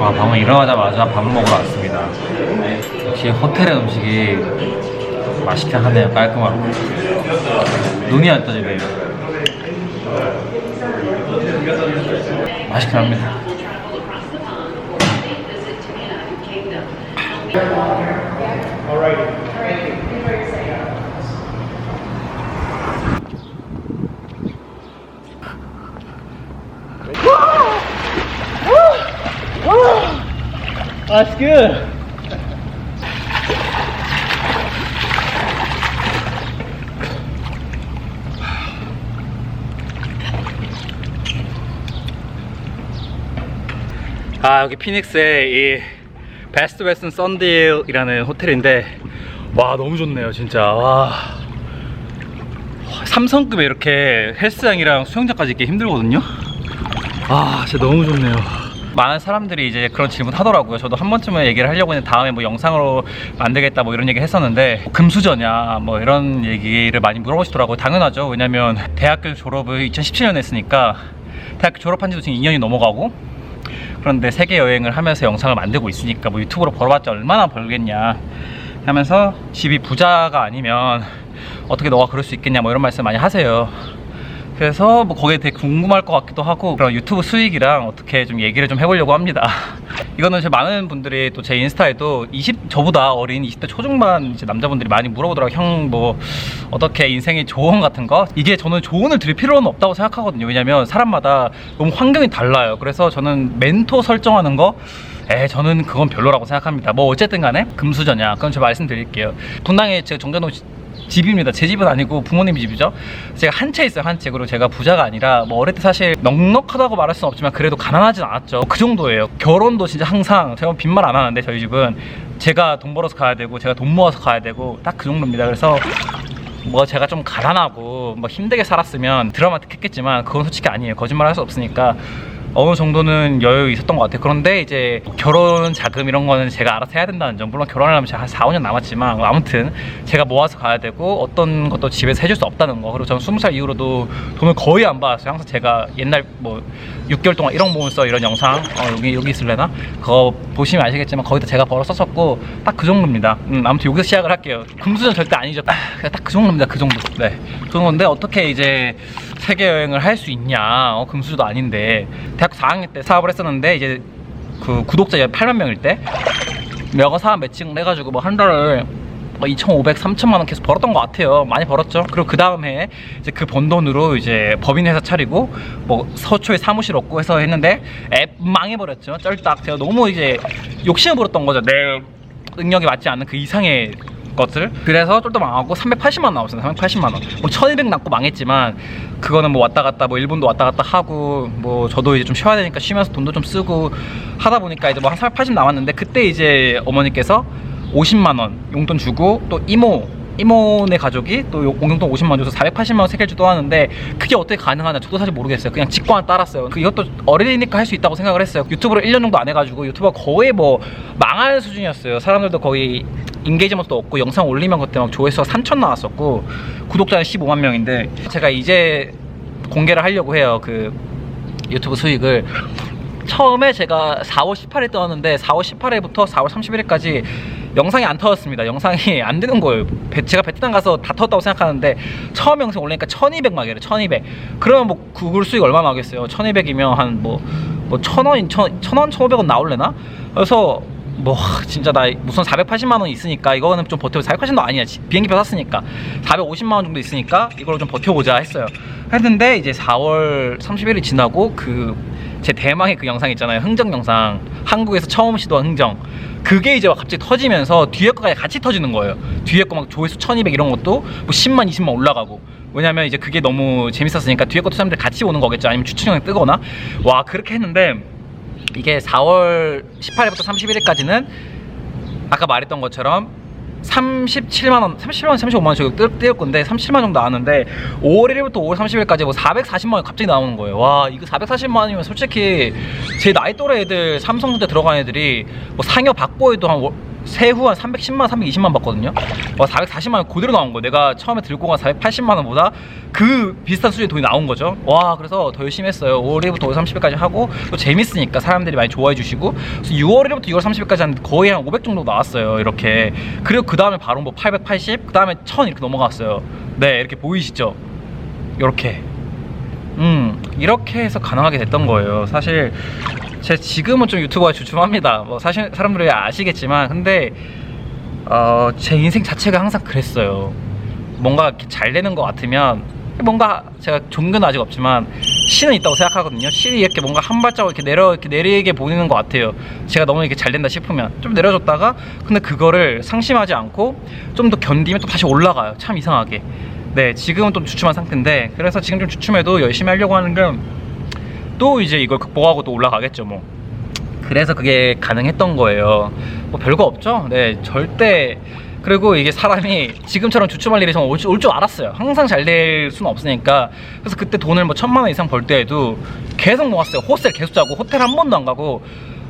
아, 방금 일어나자마자 밥 먹으러 왔습니다. 역시 호텔의 음식이 맛있긴 하네요. 깔끔하고. 눈이 안 떠지네요. 맛있긴 합니다. That's good. 아 여기 피닉스의 이 베스트 웨스턴 썬딜이라는 호텔인데 와 너무 좋네요 진짜. 와. 삼성급에 이렇게 헬스장이랑 수영장까지 있기 힘들거든요? 아 진짜 너무 좋네요 많은 사람들이 이제 그런 질문 하더라고요. 저도 한 번쯤은 얘기를 하려고 했는데 다음에 뭐 영상으로 만들겠다 뭐 이런 얘기 했었는데 금수저냐 뭐 이런 얘기를 많이 물어보시더라고요. 당연하죠. 왜냐면 대학교 졸업을 2017년에 했으니까 대학교 졸업한 지도 지금 2년이 넘어가고 그런데 세계 여행을 하면서 영상을 만들고 있으니까 뭐 유튜브로 벌어봤자 얼마나 벌겠냐 하면서 집이 부자가 아니면 어떻게 너가 그럴 수 있겠냐 뭐 이런 말씀 많이 하세요. 그래서 뭐 거기에 되게 궁금할 것 같기도 하고 그런 유튜브 수익이랑 어떻게 좀 얘기를 좀 해보려고 합니다. 이거는 제 많은 분들이 또 제 인스타에도 20 저보다 어린 20대 초중반 이제 남자분들이 많이 물어보더라고 형 뭐 어떻게 인생의 조언 같은 거 이게 저는 조언을 드릴 필요는 없다고 생각하거든요. 왜냐면 사람마다 너무 환경이 달라요. 그래서 저는 멘토 설정하는 거 에 저는 그건 별로라고 생각합니다. 뭐 어쨌든 간에 금수저냐 그건 제가 말씀드릴게요. 분당에 제가 정자동 집입니다. 제 집은 아니고 부모님 집이죠. 제가 한 채 있어요, 한 채. 그리고 제가 부자가 아니라 뭐 어릴 때 사실 넉넉하다고 말할 수는 없지만 그래도 가난하진 않았죠. 그 정도예요. 결혼도 진짜 항상 제가 빈말 안 하는데 저희 집은 제가 돈 벌어서 가야 되고 제가 돈 모아서 가야 되고 딱 그 정도입니다. 그래서 뭐 제가 좀 가난하고 뭐 힘들게 살았으면 드라마틱했겠지만 그건 솔직히 아니에요. 거짓말 할 수 없으니까 어느 정도는 여유 있었던 것 같아요. 그런데 이제 결혼 자금 이런 거는 제가 알아서 해야 된다는 점. 물론 결혼을 하면 제가 한 4, 5년 남았지만 아무튼 제가 모아서 가야 되고 어떤 것도 집에서 해줄 수 없다는 거. 그리고 저는 20살 이후로도 돈을 거의 안 받았어요. 항상 제가 옛날 뭐 6개월 동안 1억 모으면서 이런 영상 어, 여기 여기 있을래나? 그거 보시면 아시겠지만 거의 다 제가 벌어 썼었고 딱 그 정도입니다. 음, 아무튼 여기서 시작을 할게요. 금수저 절대 아니죠. 딱 그 정도입니다. 그 정도. 네. 그 정도인데 어떻게 이제 세계 여행을 할 수 있냐? 어, 금수저도 아닌데 대학교 4학년 때 사업을 했었는데 이제 그 구독자 8만 명일 때 여가 사업 매칭을 해가지고 뭐 한 달을 2,500, 3천만 원 계속 벌었던 것 같아요. 많이 벌었죠. 그리고 그 다음에 이제 그 번 돈으로 이제 법인 회사 차리고 뭐 서초에 사무실 얻고 해서 했는데 앱 망해버렸죠. 쩔딱 제가 너무 이제 욕심을 부렸던 거죠. 내 능력이 맞지 않는 그 이상의 것을 그래서 쫄도 망하고 380만 원 나왔어요 380만 원뭐1200 남고 망했지만 그거는 뭐 왔다 갔다 뭐 일본도 왔다 갔다 하고 뭐 저도 이제 좀 쉬어야 되니까 쉬면서 돈도 좀 쓰고 하다 보니까 이제 뭐 한 380 남았는데 그때 이제 어머니께서 50만 원 용돈 주고 또 이모 이모네 가족이 또 요- 용돈 50만 원 줘서 480만 원 세결주도 하는데 그게 어떻게 가능하나 저도 사실 모르겠어요. 그냥 직관 하나 따랐어요. 그 이것도 어린이니까 할 수 있다고 생각을 했어요. 유튜브를 1년 정도 안 해가지고 유튜브가 거의 뭐 망할 수준이었어요. 사람들도 거의 인게이지먼트도 없고 영상 올리면 그때 막 조회수가 3천 나왔었고 구독자는 15만 명인데 제가 이제 공개를 하려고 해요. 그 유튜브 수익을 처음에 제가 4월 18일 떠났는데 4월 18일부터 4월 31일까지 영상이 안 터졌습니다. 영상이 안 되는 거예요. 베- 제가 베트남 가서 다 터졌다고 생각하는데 처음 영상 올리니까 1200 막이래. 1200. 그러면 뭐 구글 수익 얼마 나겠어요? 1200이면 한 뭐 뭐 1000원, 1000원, 1500원 나올래나? 그래서 뭐 하, 진짜 나 무슨 480만 원 있으니까 이거는 좀 버텨 480도 아니야. 지- 비행기표 샀으니까. 450만 원 정도 있으니까 이걸로 좀 버텨보자 했어요. 했는데 이제 4월 30일이 지나고 그 제 대망의 그 영상 있잖아요. 흥정 영상. 한국에서 처음 시도한 흥정. 그게 이제 갑자기 터지면서 뒤에 거까지 같이 터지는 거예요. 뒤에 거 막 조회수 1200 이런 것도 뭐 10만 20만 올라가고. 왜냐면 이제 그게 너무 재밌었으니까 뒤에 것도 사람들이 같이 오는 거겠죠? 아니면 추천형이 뜨거나? 와 그렇게 했는데 이게 4월 18일부터 31일까지는 아까 말했던 것처럼 37만 원, 37만 원, 35만 원 저기 띄- 띄울 건데 37만 원 정도 나왔는데 5월 1일부터 5월 30일까지 뭐 440만 원 갑자기 나오는 거예요. 와 이거 440만 원이면 솔직히 제 나이 또래 애들 삼성전자 들어간 애들이 뭐 상여 받고 해도 한 세후 한 310만, 320만 받거든요. 와, 440만 원 그대로 나온 거. 내가 처음에 들고 간 480만 원보다 그 비슷한 수준의 돈이 나온 거죠. 와, 그래서 더 열심히 했어요. 올해부터 5월 30일까지 하고 또 재밌으니까 사람들이 많이 좋아해 주시고 그래서 6월 1일부터 6월 30일까지 한 거의 한 500 정도 나왔어요. 이렇게. 그리고 그 다음에 바로 뭐 880, 그 다음에 1000 이렇게 넘어갔어요. 네, 이렇게 보이시죠? 이렇게. 음 이렇게 해서 가능하게 됐던 거예요 사실 제 지금은 좀 유튜버가 주춤합니다. 뭐 사실 사람들이 아시겠지만 근데 어, 제 인생 자체가 항상 그랬어요. 뭔가 이렇게 잘 되는 것 같으면 뭔가 제가 종교는 아직 없지만 신은 있다고 생각하거든요. 신이 이렇게 뭔가 한 발자국 이렇게 내려 이렇게 내리게 보이는 것 같아요. 제가 너무 이렇게 잘 된다 싶으면. 좀 내려줬다가 근데 그거를 상심하지 않고 좀 더 견디면 또 다시 올라가요. 참 이상하게. 네 지금은 좀 주춤한 상태인데 그래서 지금 좀 주춤해도 열심히 하려고 하는 건 또 이제 이걸 극복하고 또 올라가겠죠 뭐. 그래서 그게 가능했던 거예요. 뭐 별거 없죠? 네 절대. 그리고 이게 사람이 지금처럼 주춤할 일이 정말 올줄 알았어요. 항상 잘 될 수는 없으니까. 그래서 그때 돈을 뭐 천만 원 이상 벌 때에도 계속 모았어요. 호스텔 계속 자고 호텔 한 번도 안 가고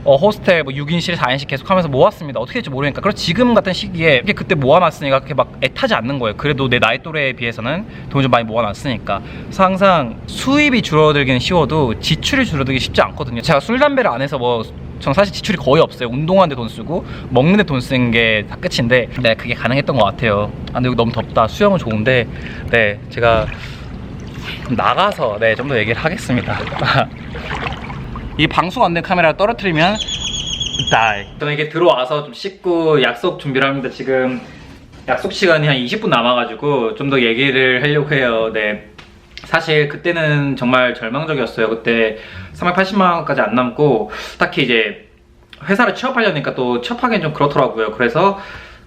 어, 호스텔 뭐 6인실, 4인실 계속 하면서 모았습니다. 어떻게 될지 모르니까. 그래서 지금 같은 시기에 이렇게 그때 모아놨으니까 그렇게 막 애타지 않는 거예요. 그래도 내 나이 또래에 비해서는 돈을 좀 많이 모아놨으니까. 그래서 항상 수입이 줄어들기는 쉬워도 지출이 줄어들기 쉽지 않거든요. 제가 술, 담배를 안 해서 뭐전 사실 지출이 거의 없어요. 운동하는데 돈 쓰고 먹는데 돈 쓰는 게 다 끝인데 네 그게 가능했던 것 같아요. 아 근데 여기 너무 덥다. 수영은 좋은데 네 제가 나가서 네좀 더 얘기를 하겠습니다. 이 방송 안된 카메라를 떨어뜨리면 die. 저는 이게 들어와서 좀 씻고 약속 준비를 합니다. 지금 약속 시간이 한 20분 남아가지고 좀 더 얘기를 하려고 해요. 네. 사실 그때는 정말 절망적이었어요. 그때 380만 원까지 안 남고 딱히 이제 회사를 취업하려니까 또 취업하기엔 좀 그렇더라고요. 그래서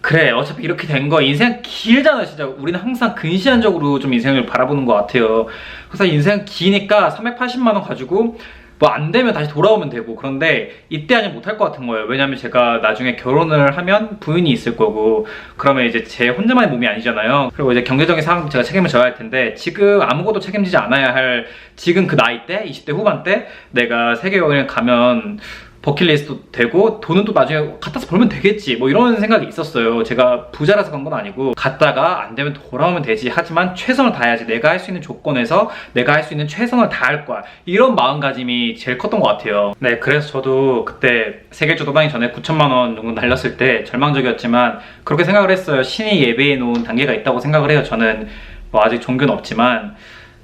그래 어차피 이렇게 된 거 인생 길잖아 진짜 우리는 항상 근시안적으로 좀 인생을 바라보는 것 같아요. 그래서 인생 기니까 380만 원 가지고 뭐 안 되면 다시 돌아오면 되고 그런데 이때 아니면 못할 것 같은 거예요. 왜냐면 제가 나중에 결혼을 하면 부인이 있을 거고 그러면 이제 제 혼자만의 몸이 아니잖아요. 그리고 이제 경제적인 상황 제가 책임을 져야 할 텐데 지금 아무것도 책임지지 않아야 할 지금 그 나이 때 20대 후반 때 내가 세계 여행을 가면 버킷리스트도 되고 돈은 또 나중에 갖다서 벌면 되겠지. 뭐 이런 생각이 있었어요. 제가 부자라서 간 건 아니고 갔다가 안 되면 돌아오면 되지. 하지만 최선을 다해야지. 내가 할 수 있는 조건에서 내가 할 수 있는 최선을 다할 거야. 이런 마음가짐이 제일 컸던 것 같아요. 네 그래서 저도 그때 세계주 도망이 전에 9천만 원 정도 날렸을 때 절망적이었지만 그렇게 생각을 했어요. 신이 예배해 놓은 단계가 있다고 생각을 해요 저는. 뭐 아직 종교는 없지만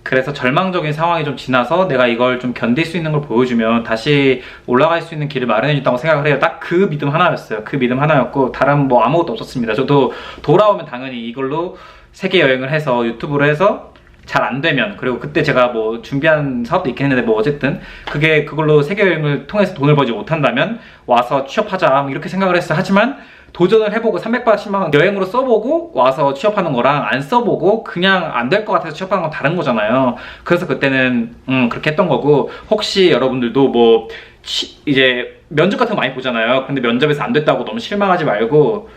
그래서 절망적인 상황이 좀 지나서 내가 이걸 좀 견딜 수 있는 걸 보여주면 다시 올라갈 수 있는 길을 마련해 준다고 생각을 해요. 딱 그 믿음 하나였어요. 그 믿음 하나였고 다른 뭐 아무것도 없었습니다. 저도 돌아오면 당연히 이걸로 세계 여행을 해서 유튜브를 해서 잘 안 되면 그리고 그때 제가 뭐 준비한 사업도 있긴 했는데 뭐 어쨌든 그게 그걸로 세계 여행을 통해서 돈을 벌지 못한다면 와서 취업하자 뭐 이렇게 생각을 했어요. 하지만 도전을 해보고 380만 원 여행으로 써보고 와서 취업하는 거랑 안 써보고 그냥 안 될 것 같아서 취업하는 건 다른 거잖아요. 그래서 그때는 음 그렇게 했던 거고 혹시 여러분들도 뭐 취- 이제 면접 같은 거 많이 보잖아요. 근데 면접에서 안 됐다고 너무 실망하지 말고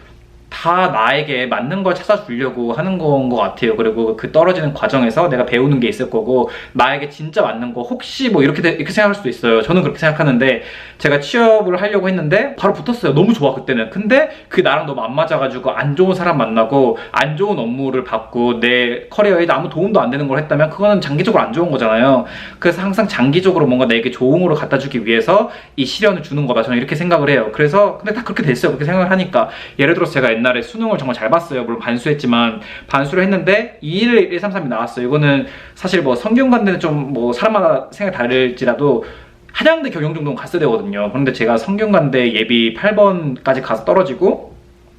다 나에게 맞는 걸 찾아주려고 하는 건 것 같아요. 그리고 그 떨어지는 과정에서 내가 배우는 게 있을 거고 나에게 진짜 맞는 거 혹시 뭐 이렇게 돼- 이렇게 생각할 수도 있어요. 저는 그렇게 생각하는데 제가 취업을 하려고 했는데 바로 붙었어요. 너무 좋아 그때는. 근데 그게 나랑 너무 안 맞아가지고 안 좋은 사람 만나고 안 좋은 업무를 받고 내 커리어에 아무 도움도 안 되는 걸 했다면 그거는 장기적으로 안 좋은 거잖아요. 그래서 항상 장기적으로 뭔가 내게 좋은 거로 갖다 주기 위해서 이 시련을 주는 거다. 저는 이렇게 생각을 해요. 그래서 근데 다 그렇게 됐어요. 그렇게 생각을 하니까 예를 들어서 제가 옛날에 수능을 정말 잘 봤어요. 물론 반수했지만 반수를 했는데 2일 133이 나왔어요. 이거는 사실 뭐 성균관대는 좀 뭐 사람마다 생각이 다를지라도 한양대 경영 정도는 갔어야 되거든요. 그런데 제가 성균관대 예비 8번까지 가서 떨어지고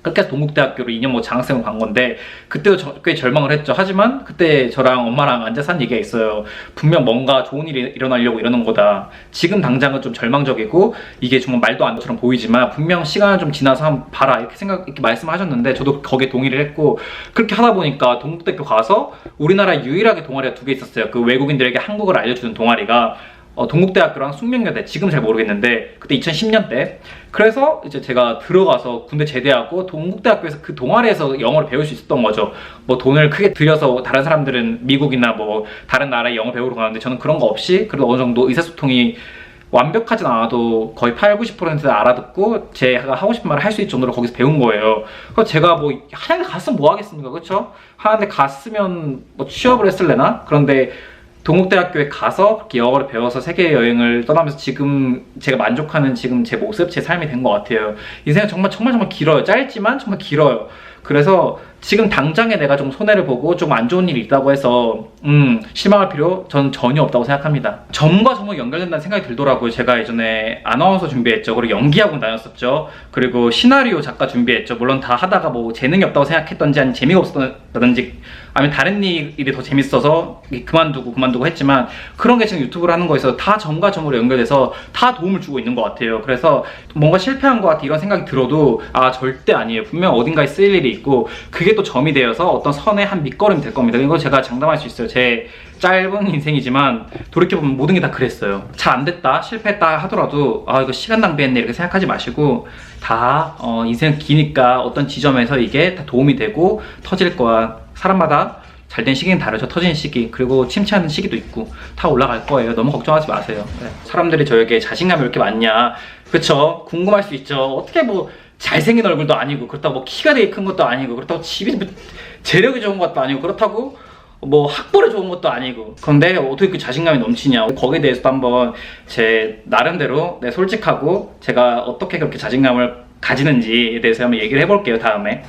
그렇게 해서 동국대학교로 2년 뭐 장학생을 간 건데 그때도 저- 꽤 절망을 했죠. 하지만 그때 저랑 엄마랑 앉아서 한 얘기가 있어요. 분명 뭔가 좋은 일이 일어나려고 이러는 거다. 지금 당장은 좀 절망적이고 이게 정말 말도 안 되처럼 보이지만 분명 시간을 좀 지나서 한번 봐라 이렇게 생각 이렇게 말씀하셨는데 저도 거기에 동의를 했고 그렇게 하다 보니까 동국대학교 가서 우리나라 유일하게 동아리가 두 개 있었어요. 그 외국인들에게 한국어를 알려주는 동아리가 어, 동국대학교랑 숙명여대 지금 잘 모르겠는데 그때 2010년 때 그래서 이제 제가 들어가서 군대 제대하고 동국대학교에서 그 동아리에서 영어를 배울 수 있었던 거죠. 뭐 돈을 크게 들여서 다른 사람들은 미국이나 뭐 다른 나라에 영어 배우러 가는데 저는 그런 거 없이 그래도 어느 정도 의사소통이 완벽하진 않아도 거의 8, 90% 알아듣고 제가 하고 싶은 말을 할 수 있을 정도로 거기서 배운 거예요. 그래서 제가 뭐 하는데 갔으면 뭐 하겠습니까, 그렇죠? 하는데 갔으면 뭐 취업을 했을래나? 그런데 동국대학교에 가서 그렇게 영어를 배워서 세계 여행을 떠나면서 지금 제가 만족하는 지금 제 모습, 제 삶이 된 것 같아요. 인생은 정말 정말 정말 길어요. 짧지만 정말 길어요. 그래서 지금 당장에 내가 좀 손해를 보고 좀 안 좋은 일이 있다고 해서 음 실망할 필요 저는 전혀 없다고 생각합니다. 점과 점은 연결된다는 생각이 들더라고요. 제가 예전에 아나운서 준비했죠. 그리고 연기학원 다녔었죠. 그리고 시나리오 작가 준비했죠. 물론 다 하다가 뭐 재능이 없다고 생각했던지 아니면 재미가 없었다든지 아니면 다른 일이 더 재밌어서 그만두고 그만두고 했지만 그런 게 지금 유튜브를 하는 거에서 다 점과 점으로 연결돼서 다 도움을 주고 있는 것 같아요. 그래서 뭔가 실패한 것 같아 이런 생각이 들어도 아 절대 아니에요. 분명 어딘가에 쓰일 일이 있고 그게 또 점이 되어서 어떤 선의 한 밑거름이 될 겁니다. 이거 제가 장담할 수 있어요. 제 짧은 인생이지만 돌이켜보면 모든 게 다 그랬어요. 잘 안 됐다, 실패했다 하더라도 아 이거 시간 낭비했네 이렇게 생각하지 마시고 다 어, 인생 기니까 어떤 지점에서 이게 다 도움이 되고 터질 거야. 사람마다 잘된 시기는 다르죠. 터지는 시기 그리고 침체하는 시기도 있고 다 올라갈 거예요. 너무 걱정하지 마세요. 네. 사람들이 저에게 자신감이 왜 이렇게 많냐? 그쵸? 궁금할 수 있죠. 어떻게 뭐 잘생긴 얼굴도 아니고 그렇다고 뭐 키가 되게 큰 것도 아니고 그렇다고 집이 뭐 재력이 좋은 것도 아니고 그렇다고 뭐 학벌이 좋은 것도 아니고. 그런데 어떻게 그 자신감이 넘치냐. 거기에 대해서도 한번 제 나름대로 네, 솔직하고 제가 어떻게 그렇게 자신감을 가지는지에 대해서 한번 얘기를 해볼게요 다음에.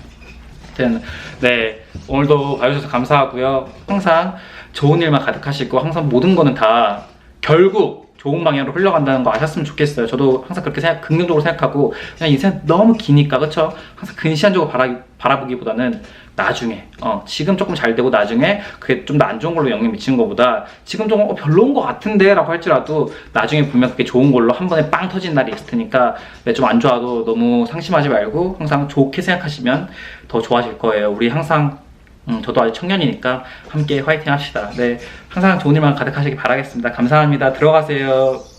아무튼 네 오늘도 봐주셔서 감사하고요. 항상 좋은 일만 가득하시고 항상 모든 거는 다 결국 좋은 방향으로 흘러간다는 거 아셨으면 좋겠어요. 저도 항상 그렇게 생각 긍정적으로 생각하고 그냥 인생 너무 기니까 그쵸? 항상 근시안적으로 바라, 바라 보기보다는 나중에 어 지금 조금 잘 되고 나중에 그게 좀 더 안 좋은 걸로 영향 미치는 것보다 지금 좀 어, 별로인 것 같은데 라고 할지라도 나중에 분명 그게 좋은 걸로 한 번에 빵 터진 날이 있을 테니까 네, 좀안 좋아도 너무 상심하지 말고 항상 좋게 생각하시면 더 좋아질 거예요. 우리 항상 음, 저도 아직 청년이니까 함께 화이팅 합시다. 네 항상 좋은 일만 가득하시길 바라겠습니다. 감사합니다. 들어가세요